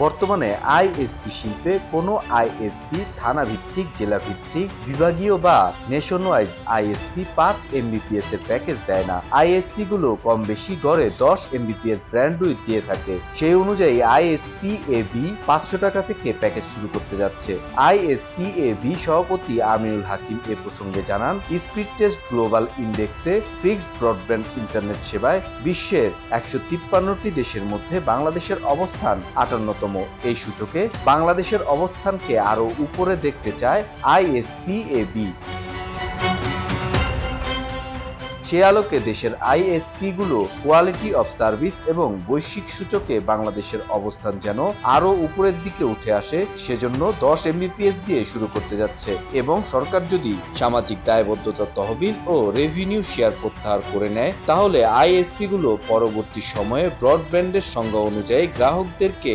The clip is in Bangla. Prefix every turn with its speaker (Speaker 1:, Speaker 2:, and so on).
Speaker 1: বর্তমানে আইএসপি শিল্পে কোনো আইএসপি থানা ভিত্তিক জেলা ভিত্তিক বিভাগীয় বা নেশন ওয়াইজ আইএসপি পাঁচ এমবিপিএস এর প্যাকেজ দেয় না। আইএসপি গুলো কম বেশি গড়ে দশ এমবিপিএস ব্র্যান্ড দিয়ে থাকে। সেই অনুযায়ী আইএসপি এ বি পাঁচশো টাকা থেকে প্যাকেজ শুরু করতে যাচ্ছে। আইএসপি এ বি সভাপতি আমিরুল হাকিম এ প্রসঙ্গে জানান, স্পিড টেস্ট গ্লোবাল ইন্ডেক্সে ফিক্সড ব্রডব্যান্ড ইন্টারনেট সেবায় বিশ্বের একশো তিপ্পান্নটি দেশের মধ্যে বাংলাদেশের অবস্থান আটান্নতম এই সূচকে বাংলাদেশের অবস্থানকে আরও উপরে দেখতে চায় আইএসপিএবি। সে আলোকে দেশের আইএসপি গুলো কোয়ালিটি অফ সার্ভিস এবং বৈশ্বিক সূচকে বাংলাদেশের অবস্থান যেন আরও উপরের দিকে উঠে আসে, সেজন্য দশ এমবিপিএস দিয়ে শুরু করতে যাচ্ছে এবং সরকার যদি সামাজিক দায়বদ্ধতা তহবিল ও রেভিনিউ শেয়ার প্রত্যাহার করে নেয়, তাহলে আইএসপি গুলো পরবর্তী সময়ে ব্রডব্যান্ডের সংজ্ঞা অনুযায়ী গ্রাহকদেরকে